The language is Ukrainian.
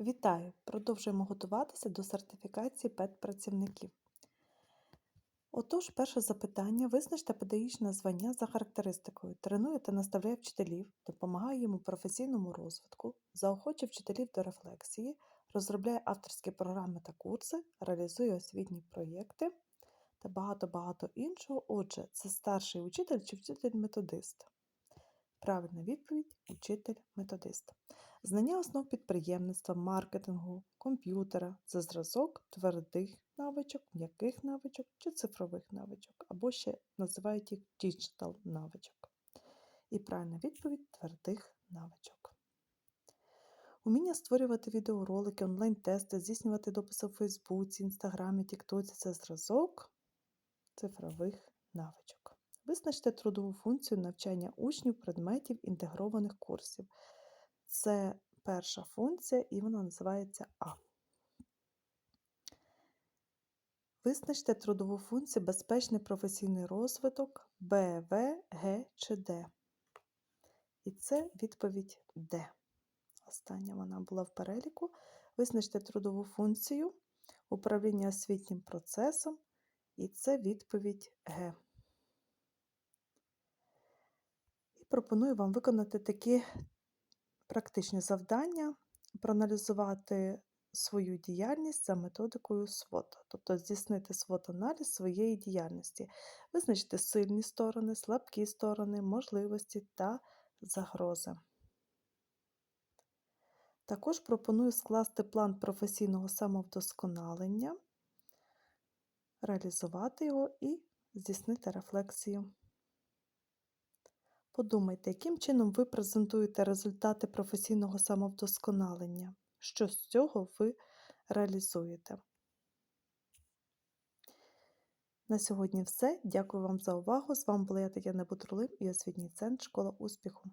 Вітаю! Продовжуємо готуватися до сертифікації педпрацівників. Отож, перше запитання: визначте педагогічне звання за характеристикою, тренує та наставляє вчителів, допомагає їм у професійному розвитку, заохочує вчителів до рефлексії, розробляє авторські програми та курси, реалізує освітні проєкти та багато-багато іншого. Отже, це старший учитель чи вчитель-методист. Правильна відповідь учитель-методист. Знання основ підприємництва, маркетингу, комп'ютера це зразок твердих навичок, м'яких навичок чи цифрових навичок, або ще називають їх digital навичок. І правильна відповідь твердих навичок. Уміння створювати відеоролики, онлайн-тести, здійснювати дописи у Фейсбуці, Інстаграмі, Тіктоці це зразок цифрових навичок. Визначте трудову функцію навчання учнів предметів інтегрованих курсів. Це перша функція, і вона називається А. Визначте трудову функцію безпечний професійний розвиток Б, В, Г чи Д. І це відповідь Д. Остання вона була в переліку. Визначте трудову функцію управління освітнім процесом, і це відповідь Г. І пропоную вам виконати такі практичні завдання, проаналізувати свою діяльність за методикою СВОТ, тобто здійснити SWOT-аналіз своєї діяльності, визначити сильні сторони, слабкі сторони, можливості та загрози. Також пропоную скласти план професійного самовдосконалення, реалізувати його і здійснити рефлексію. Подумайте, яким чином ви презентуєте результати професійного самовдосконалення, що з цього ви реалізуєте. На сьогодні все. Дякую вам за увагу. З вами була я Тетяна Бутрулин і освітній центр Школа успіху.